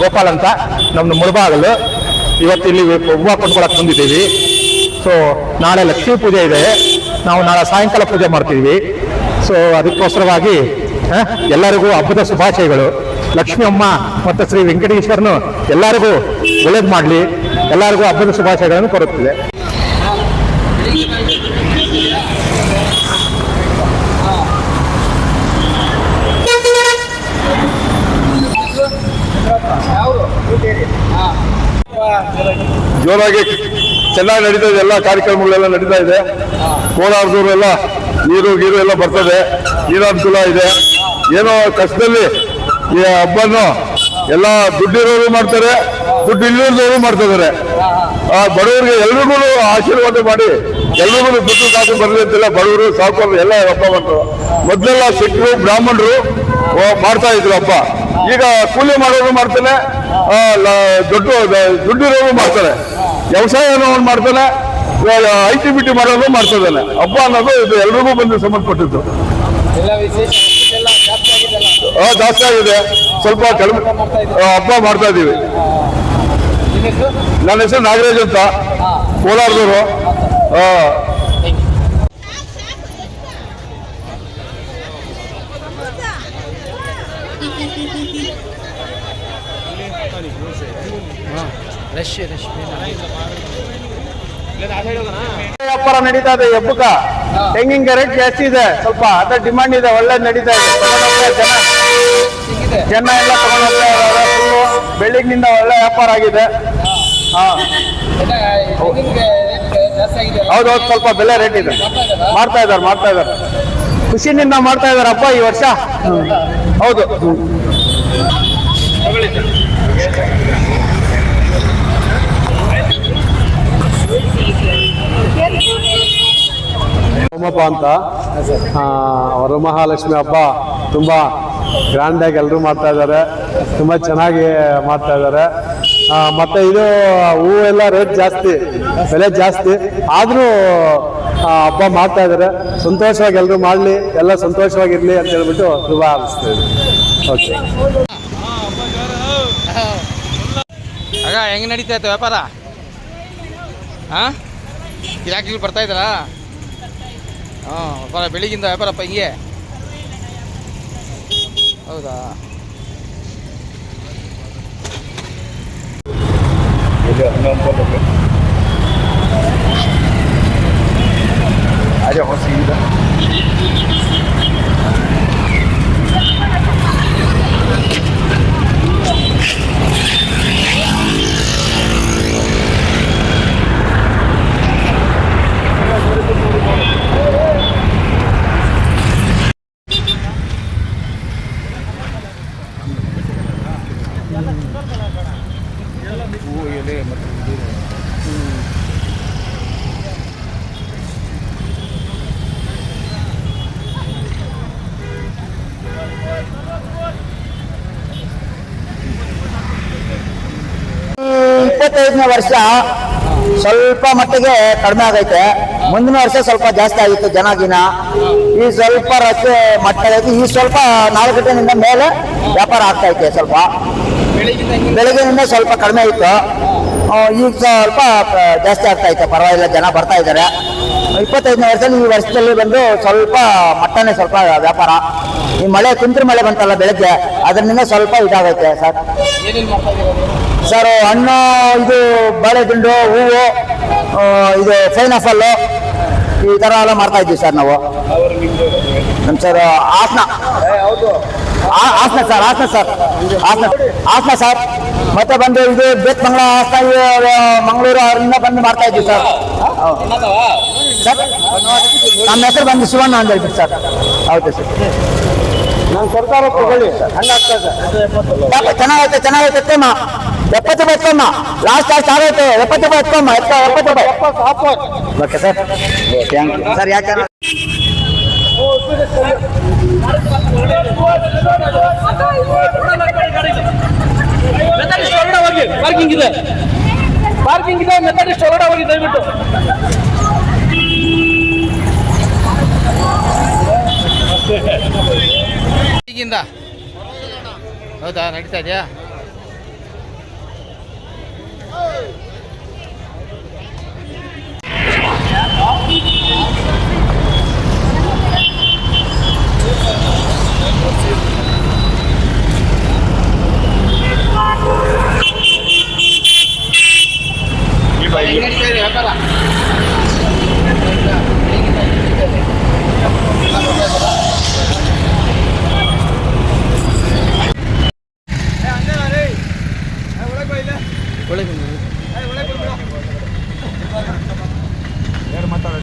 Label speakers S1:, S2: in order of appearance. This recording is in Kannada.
S1: ಗೋಪಾಲ್ ಅಂತ ನಮ್ದು ಮುಳಬಾಗಲು. ಇವತ್ತು ಇಲ್ಲಿ ಹೂವು ಕೊಂಡ್ಕೊಳಕ್ ಬಂದಿದ್ದೀವಿ. ಸೊ ನಾಳೆ ಲಕ್ಷ್ಮೀ ಪೂಜೆ ಇದೆ. ನಾವು ನಾಳೆ ಸಾಯಂಕಾಲ ಪೂಜೆ ಮಾಡ್ತೀವಿ. ಸೊ ಅದಕ್ಕೋಸ್ಕರವಾಗಿ ಎಲ್ಲರಿಗೂ ಹಬ್ಬದ ಶುಭಾಶಯಗಳು. ಲಕ್ಷ್ಮೀ ಅಮ್ಮ ಮತ್ತು ಶ್ರೀ ವೆಂಕಟೇಶ್ವರನು ಎಲ್ಲರಿಗೂ ಒಳ್ಳೇದು ಮಾಡಲಿ. ಎಲ್ಲರಿಗೂ ಹಬ್ಬದ ಶುಭಾಶಯಗಳನ್ನು ಕೊಡುತ್ತಿದೆ
S2: ಜೋರಾಗಿ ಚೆನ್ನಾಗಿ ನಡೀತಾ ಇದೆ, ಎಲ್ಲ ಕಾರ್ಯಕ್ರಮಗಳೆಲ್ಲ ನಡೀತಾ ಇದೆ. ಕೋಲಾರದವರು ಎಲ್ಲ ನೀರು, ಗೀರು ಎಲ್ಲ ಬರ್ತದೆ. ನೀರಾನುಕೂಲ ಇದೆ. ಏನೋ ಕಷ್ಟದಲ್ಲಿ ಈ ಹಬ್ಬನು ಎಲ್ಲ ದುಡ್ಡಿರೋರು ಮಾಡ್ತಾರೆ, ದುಡ್ಡು ಇಲ್ಲದವರು ಮಾಡ್ತಿದ್ದಾರೆ ಆ ಬಡವರಿಗೆ ಎಲ್ರಿಗೂ ಆಶೀರ್ವಾದ ಮಾಡಿ, ಎಲ್ರಿಗೂ ದುಡ್ಡು ಕಾಸು ಬರಲಿ ಅಂತೆಲ್ಲ ಬಡವರು ಸಾಕು ಎಲ್ಲ ಹಬ್ಬ ಮಾಡ್ತಾರೆ. ಮೊದಲೆಲ್ಲ ಸಿಕ್ಕರು ಬ್ರಾಹ್ಮಣರು ಮಾಡ್ತಾ ಇದ್ರು ಹಬ್ಬ. ಈಗ ಕೂಲಿ ಮಾಡೋರು ಮಾಡ್ತಾನೆ ದೊಡ್ಡ ದುಡ್ಡಿರೋರು ಮಾಡ್ತಾರೆ. ವ್ಯವಸಾಯ ಮಾಡ್ತಾನೆ ಐ ಟಿ ಬಿ ಟಿ ಮಾಡೋರು ಮಾಡ್ತಿದ್ದಾನೆ. ಹಬ್ಬ ಅನ್ನೋದು ಇದು ಎಲ್ರಿಗೂ ಬಂದು ಸಂಬಂಧಪಟ್ಟಿದ್ದು
S3: ಜಾಸ್ತಿ
S2: ಆಗಿದೆ. ಸ್ವಲ್ಪ ಕಡಿಮೆ ಹಬ್ಬ ಮಾಡ್ತಾ ಇದ್ದೀವಿ ನನ್ನ ಹೆಸರು ನಾಗರಾಜ್ ಅಂತ. ಕೋಲಾರದವರು.
S3: ರಶ್ ರಶ್
S1: ವ್ಯಾಪಾರ ನಡೀತಾ ಇದೆ ಈ ಹಬ್ಬಕ್ಕ ತೆಂಗಿನ ರೇಟ್ ಜಾಸ್ತಿ ಇದೆ. ಸ್ವಲ್ಪ ಅದ ಡಿಮಾಂಡ್ ಇದೆ ಒಳ್ಳೆ ನಡೀತಾ ಇದೆ. ಜನ. ಜನ ಎಲ್ಲ ತಗೊಂಡೋಗ್ತಾ ಇದ್ದಾರೆ ಫುಲ್ಲು ಬೆಳ್ಳಿಗಿನಿಂದ ಒಳ್ಳೆ ವ್ಯಾಪಾರ ಆಗಿದೆ. ಹಾ.
S3: ಹೌದು
S1: ಹೌದೌದು ಸ್ವಲ್ಪ ಬೆಲೆ ರೇಟ್ ಇದೆ. ಮಾಡ್ತಾ ಇದ್ದಾರೆ ಮಾಡ್ತಾ ಇದ್ದಾರೆ. ಖುಷಿನಿಂದ ಮಾಡ್ತಾ ಇದ್ದಾರೆ ಹಬ್ಬ ಈ ವರ್ಷ. ಹೌದು.
S4: ಸೋಮಪ್ಪ ಅಂತ ವರಮಹಾಲಕ್ಷ್ಮಿ ಹಬ್ಬ ತುಂಬ ಗ್ರ್ಯಾಂಡಾಗಿ ಎಲ್ಲರೂ ಮಾಡ್ತಾ ಇದ್ದಾರೆ. ತುಂಬ ಚೆನ್ನಾಗಿ ಮಾಡ್ತಾ ಇದ್ದಾರೆ. ಮತ್ತೆ ಇದು ಹೂವೆಲ್ಲ ರೇಟ್ ಜಾಸ್ತಿ, ಬೆಲೆ ಜಾಸ್ತಿ. ಆದರೂ ಹಬ್ಬ ಮಾಡ್ತಾ ಇದ್ದಾರೆ. ಸಂತೋಷವಾಗಿ ಎಲ್ಲರೂ ಮಾಡಲಿ, ಎಲ್ಲ ಸಂತೋಷವಾಗಿರಲಿ ಅಂತ ಹೇಳ್ಬಿಟ್ಟು ಶುಭ ಹಾರೈಸ್ತಾ ಓಕೆ
S3: ಆಗ ಹೆಂಗೆ ನಡೀತಾ ವ್ಯಾಪಾರ? ಹಾಂ ಗಿರಾಕಿಗಳು ಬರ್ತಾ ಇದ್ದಾರಾ? ಹಾಂ ವ್ಯಾಪಾರ ಬೆಳಿಗ್ಗಿಂದ ವ್ಯಾಪಾರಪ್ಪ ಹಿಂಗೆ. ಹೌದಾ?
S5: ಇಪ್ಪತ್ತೈದನೇ ವರ್ಷ ಸ್ವಲ್ಪ ಮಟ್ಟಿಗೆ ಕಡಿಮೆ ಆಗೈತೆ. ಮುಂದಿನ ವರ್ಷ ಸ್ವಲ್ಪ ಜಾಸ್ತಿ ಆಗಿತ್ತು ಜನ ಗಿನ ಈ ಸ್ವಲ್ಪ ರಸ್ತೆ ಮಟ್ಟ ಈ ಸ್ವಲ್ಪ ನಾಲ್ಕು ಗಂಟೆನಿಂದ ಮೇಲೆ ವ್ಯಾಪಾರ ಆಗ್ತಾ ಐತೆ ಸ್ವಲ್ಪ. ಬೆಳಗ್ಗೆಯಿಂದ ಸ್ವಲ್ಪ ಕಡಿಮೆ ಇತ್ತು. ಈಗ ಸ್ವಲ್ಪ ಜಾಸ್ತಿ ಆಗ್ತಾ ಐತೆ ಪರವಾಗಿಲ್ಲ, ಜನ ಬರ್ತಾ ಇದ್ದಾರೆ. ಇಪ್ಪತ್ತೈದನೇ ವರ್ಷದಲ್ಲಿ ಈ ವರ್ಷದಲ್ಲಿ ಬಂದು ಸ್ವಲ್ಪ ಮಟ್ಟನೇ ಸ್ವಲ್ಪ ವ್ಯಾಪಾರ. ಈ ಮಳೆ ತುಂತುರು ಮಳೆ ಬಂತಲ್ಲ ಬೆಳಗ್ಗೆ, ಅದರಿಂದ ಸ್ವಲ್ಪ ಇದಾಗೈತೆ ಸರ್. ಸರ್ ಹಣ್ಣು ಇದು ಬಾಳೆದಿಂಡು ಹೂವು ಇದು ಇದು ಆಫಲ್ಲು ಈ ಥರ ಎಲ್ಲ ಮಾಡ್ತಾ ಇದ್ವಿ ಸರ್ ನಾವು. ನಮ್ಮ sir Hassan. Hassan sir Hassan sir. Hassan Hassan sir. ಮತ್ತೆ ಬಂದು ಇದು ಬೇತ್ಮಂಗ್ಳ ಹಾಸನ ಆಸನ ಆ, ಮಂಗಳೂರು ಅವರಿಂದ ಬಂದು ಮಾಡ್ತಾ ಇದ್ವಿ ಸರ್. ಸರ್ ನಮ್ಮ ಹೆಸರು ಬಂದು ಶಿವಣ್ಣ ಅಂತ ಹೇಳ್ಬಿಟ್ಟು ಸರ್. ಹೌದು ಸರ್. ನಾನು ಸರ್ಕಾರ ತಗೊಳ್ಳಿ. ಚೆನ್ನಾಗೈತೆ ಚೆನ್ನಾಗೈತೆ ಎತ್ತಮ್ಮ ಎಪ್ಪತ್ತು ರೂಪಾಯಿ ಎತ್ಕೊಮ್ಮ ಲಾಸ್ಟ್ ಲಾಸ್ಟ್ ಆಗೈತೆ ಎಪ್ಪತ್ತು ರೂಪಾಯಿ ಎತ್ಕೊಮ್ಮ ಎಪ್ಪತ್ತು ರೂಪಾಯಿ ಓಕೆ ಸರ್ ಸರ್ ಯಾಕೆ
S6: ಪಾರ್ಕಿಂಗ್ ಇದೆ. ಪಾರ್ಕಿಂಗ್ ಇದೆ. ಮೆಥಡಿಸ್ಟ್ ಹೊರಗಡೆ ಹೋಗಿ, ದಯವಿಟ್ಟು.
S3: ಈಗಿಂದ. ಹೌದಾ, ನಡೀತಾ ಇದೆಯಾ? Đó. ಯಾರು ಮಾತಾಡ